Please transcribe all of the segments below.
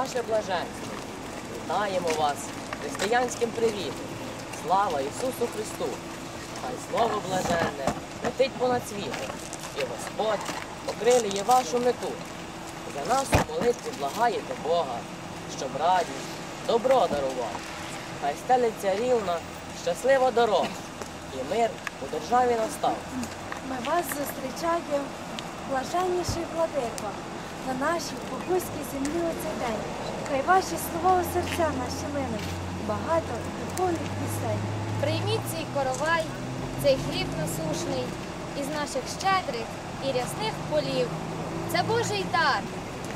ваше блаженство. Вітаємо вас християнським привітом. Слава Ісусу Христу! Хай слово блаженне летить понад світом, і Господь покрилює вашу мету. За нас у молитві благаєте Бога, щоб радість, добро дарував. Хай стелиться рівна, щаслива дорога, і мир у державі настав. Ми вас зустрічаємо, блаженніший владико, на нашій покуській землі у цей день. Хай ваші слова у серця наші линуть, багато духовних пісень. Прийміть цей коровай, цей хліб насушний із наших щедрих і рясних полів. Це Божий дар,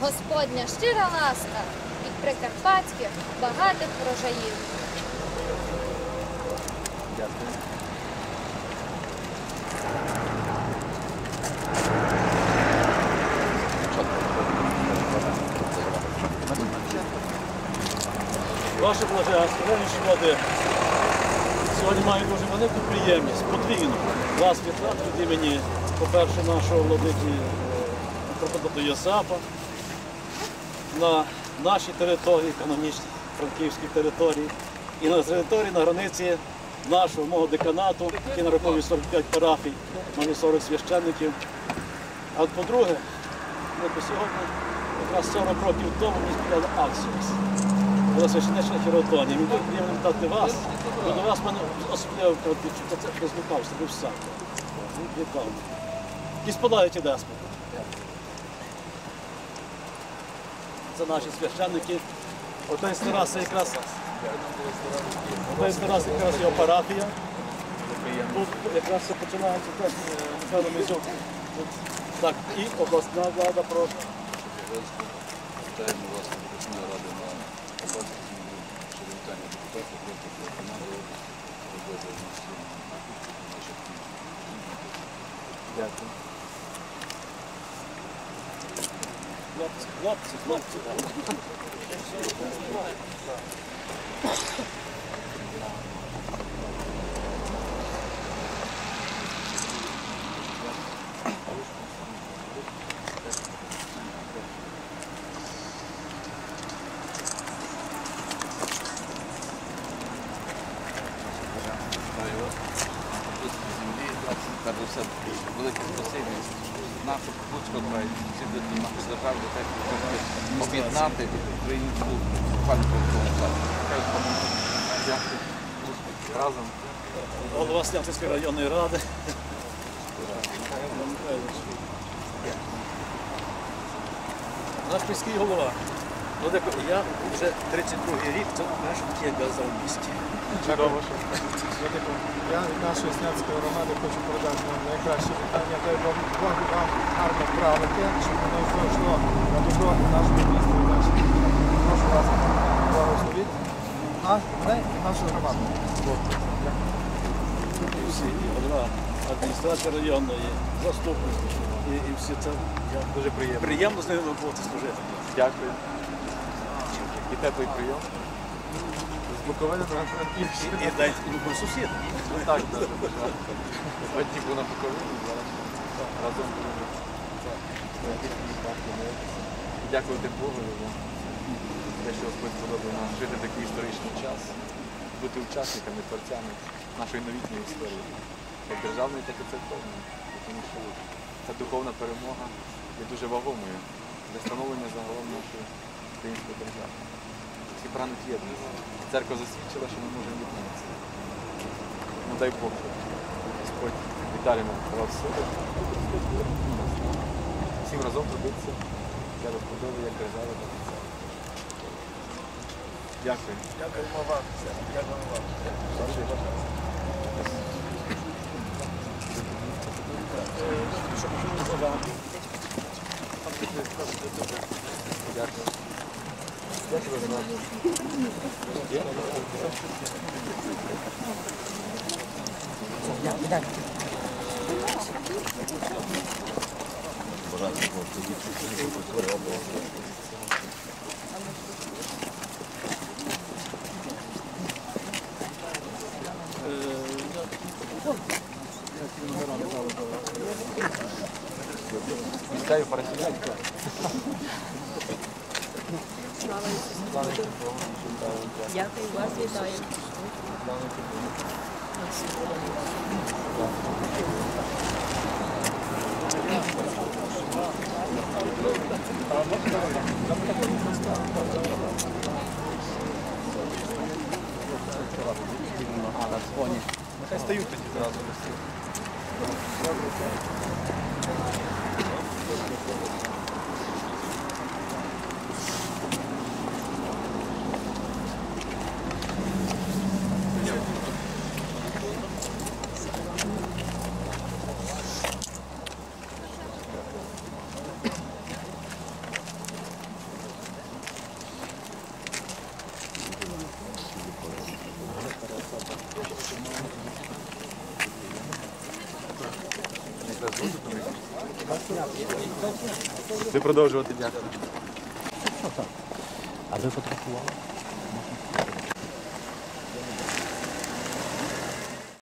Господня щира ласка від прикарпатських багатих врожаїв. Ваше блаженство, ревніші води. Сьогодні маю дуже велику приємність, подвійну. Вас вітати від імені, по-перше, нашого владики Преподобного Йосапа на нашій території, канонічній франківській території, і на території на границі нашого мого деканату, який нараховує 45 парафій, має 40 священників. А от по-друге, сьогодні, якраз 40 років тому ми співали Аксіос. Була священична хіротонія. Дуже приємно вітати вас. Бо до вас мене особливо відчуття, це розлукався, ви сам. Вітав. І спадають. Це наші священники. Отець Тарас це якраз Отець Тарас якраз його парафія. Тут якраз все починається теж, напевно, ми. Так, і обласна влада прошу. Вітаємо вас на Верховної Ради на області щодо вітання депутатів, проти команди роботи наших Дякую. Хлопці, хлопці, хлопці. Вітаю вас. Тут на землі. Все, велике спасибі. Нашу Покутську край, всі до нашу державу, хочете об'єднати українську пам'ятку. Дякую. Разом. Голова Снятинської районної ради. Наш міський голова. Владико, я вже 32-й рік, це перший такий газа в місті. Чудово, що я від нашої снятської громади хочу передати вам найкраще вітання. Дай Бог Бог вам гарно правити, щоб воно зайшло на добро нашого міста і наших. Прошу вас, благословіть. А мене і нашу громаду. І всі, і голова адміністрації районної, заступник. І, і всі це Дуже приємно. приємно з ними бути служити. Дякую. І теплий прийом. З Буковини до І, і навіть і. Так, так. Одні були на Буковині, зараз разом будемо. Дякувати Богу за те, що Господь подобає нам жити такий історичний час, бути учасниками, творцями нашої новітньої історії, як державної, так і церковної. Тому що ця духовна перемога є дуже вагомою для становлення загалом нашої української держави. Всі прагнуть єдності. Церква засвідчила, що ми можемо єднатися. Ну дай Бог, щоб Господь Віталіна давав сили. Всім разом трудитися для розбудови як держави, так і церкви. Дякую. Дякуємо вам. Дякуємо вам. Дякую. Вітаю, парафіян. Слава Ісусу Христу. Дякую, вас вітаю. Нехай стають тоді зразу. Ви продовжувати дякую. А ви фотографували?